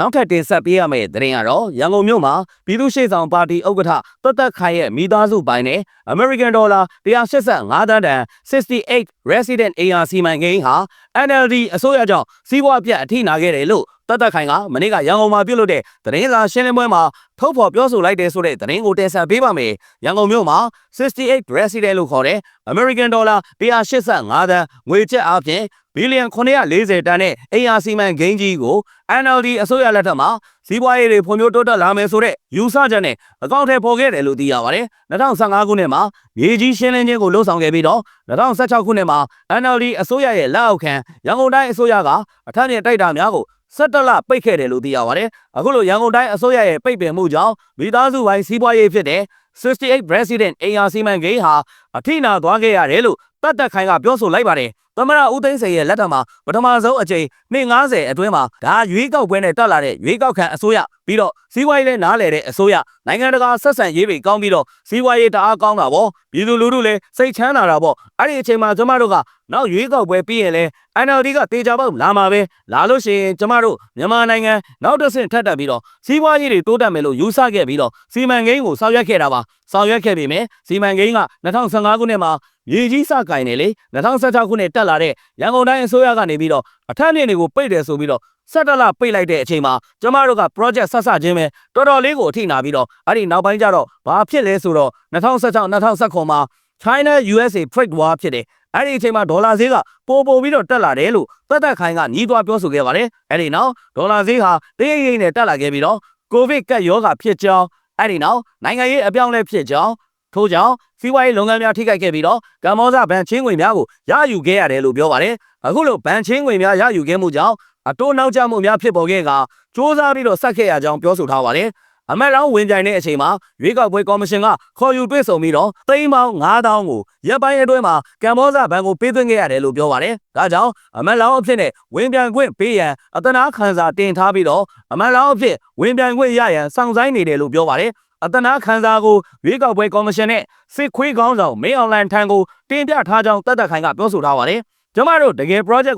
နောက်ထပ်တင်ဆက်ပေးရမယ့်သတင်းကတော့ရန်ကုန်မြို့မှာပြည်သူ့ရှေ့ဆောင်ပါတီဥက္ကဋ္ဌတက်တက်ခိုင်ရဲ့မိသားစုပိုင်းနဲ့ American Dollar 185တန်းတန်68 Resident AR စီမံကိန်းဟာ NLD အစိုးရကြောင့်စီးပွားပြတ်အထိနာခဲ့တယ်လို့တက်တက်ခိုင်ကမနေ့ကရန်ကုန်မှာပြုလုပ်တဲ့သတင်းစာရှင်းလင်းပွဲမှာထုတ်ဖော်ပြောဆိုလိုက်တဲ့ဆိုတဲ့သတင်းကိုတင်ဆက်ပေးပါမယ်။ရန်ကုန်မြို့မှာ68 Resident လို့ခေါ်တဲ့ American Dollar 185တန်းငွေကျပ်အားဖြင့် ဘီလီယံ940တန်းနဲ့ AR စီမံကိန်းကြီးကို NLD အစိုးရလက်ထက်မှာစီးပွားရေးတွေဖွံ့ဖြိုးတိုးတက်လာမယ်ဆိုတဲ့ယူဆချက်နဲ့အကောင့်ထဲပေါ်ခဲ့တယ်လို့သိရပါတယ်။2015ခုနှစ်မှာမြေကြီးရှင်းလင်းခြင်းကိုလှုပ်ဆောင်ခဲ့ပြီးတော့2016ခုနှစ်မှာ NLD အစိုးရရဲ့လက်အောက်ခံရန်ကုန်တိုင်းအစိုးရကအထက်မြင့်တိုက်တာများကို17လပိတ်ခဲ့တယ်လို့သိရပါတယ်။အခုလိုရန်ကုန်တိုင်းအစိုးရရဲ့ပိတ်ပင်မှုကြောင့်မိသားစုပိုင်းစီးပွားရေးဖြစ်တဲ့68 President AR စီမံကိန်းဟာအထိနာသွားခဲ့ရတယ်လို့ တတ်တက်ခိုင်ကပြောဆိုလိုက်ပါတယ်။သမရဦးသိန်းစိန်ရဲ့လက်ထက်မှာပထမဆုံးအကြိမ်နှစ်90အတွင်းမှာဒါရွေးကောက်ပွဲနဲ့တက်လာတဲ့ရွေးကောက်ခံအစိုးရပြီးတော့စီးပွားရေးလည်းနားလည်တဲ့အစိုးရနိုင်ငံတကာဆက်ဆံရေးတွေကောင်းပြီးတော့စီးပွားရေးတအားကောင်းတာပေါ့ပြည်သူလူထုလည်းစိတ်ချမ်းသာတာပေါ့အဲ့ဒီအချိန်မှာကျမတို့ကနောက်ရွေးကောက်ပွဲပြီးရင်လဲ NLD ကတေချာပေါက်လာမှာပဲလာလို့ရှိရင်ကျမတို့မြန်မာနိုင်ငံနောက်တစ်ဆင့်ထပ်တက်ပြီးတော့စီးပွားရေးတွေတိုးတက်မယ်လို့ယူဆခဲ့ပြီးတော့စီမံကိန်းကိုဆောင်ရွက်ခဲ့တာပါဆောင်ရွက်ခဲ့ပြီမယ်စီမံကိန်းက2015ခုနှစ်မှာ မြေကြီးစကင်နေလေ2016ခုနှစ်တက်လာတဲ့ရန်ကုန်တိုင်းအစိုးရကနေပြီးတော့အထက်မြင့်တွေကိုပိတ်တယ်ဆိုပြီးတော့ဆက်တလပိတ်လိုက်တဲ့အချိန်မှာကျမတို့က project ဆက်ဆချင်းပဲတော်တော်လေးကိုအထိနာပြီးတော့အဲ့ဒီနောက်ပိုင်းကျတော့ဘာဖြစ်လဲဆိုတော့2016 2019မှာ China USA trade war ဖြစ်တယ်အဲ့ဒီအချိန်မှာဒေါ်လာဈေးကပိုပိုပြီးတော့တက်လာတယ်လို့သက်သက်ခိုင်ကညီးသွားပြောဆိုခဲ့ပါတယ်အဲ့ဒီနောက်ဒေါ်လာဈေးဟာတရိပ်ရိပ်နဲ့တက်လာခဲ့ပြီးတော့ကိုဗစ်ကပ်ရောဂါဖြစ်ကြောင်းအဲ့ဒီနောက်နိုင်ငံရေးအပြောင်းအလဲဖြစ်ကြောင်း ထို့ကြောင့်စီးပွားရေးလုပ်ငန်းများထိခိုက်ခဲ့ပြီးတော့ကမ္ဘောဇဘဏ်ချင်းငွေများကိုရယူခဲ့ရတယ်လို့ပြောပါတယ်အခုလိုဘဏ်ချင်းငွေများရယူခဲ့မှုကြောင့်အတိုးနောက်ကျမှုများဖြစ်ပေါ်ခဲ့ကစ조사ပြီးတော့ဆက်ခဲ့ရကြောင်းပြောဆိုထားပါတယ်အမက်လောင်းဝင်ကြိုင်တဲ့အချိန်မှာရွေးကောက်ပွဲကော်မရှင်ကခေါ်ယူတွေ့ဆုံပြီးတော့သိန်းပေါင်း9000ကိုရပ်ပိုင်းအတွင်းမှာကမ္ဘောဇဘဏ်ကိုပေးသွင်းခဲ့ရတယ်လို့ပြောပါတယ်။ဒါကြောင့်အမက်လောင်းအဖြစ်နဲ့ဝင်ပြန်ခွင့်ပေးရန်အတနာခံစာတင်ထားပြီးတော့အမက်လောင်းအဖြစ်ဝင်ပြန်ခွင့်ရရန်စောင့်ဆိုင်းနေတယ်လို့ပြောပါတယ်။ အတနာခံစာကိုရွေးကောက်ပွဲကော်မရှင်နဲ့စစ်ခွေးကောင်းဆောင်မင်းအွန်လိုင်းထံကိုတင်ပြထားကြောင်းတက်တက်ခိုင်ကပြောဆိုထားပါတယ်။ကျမတို့တကယ် project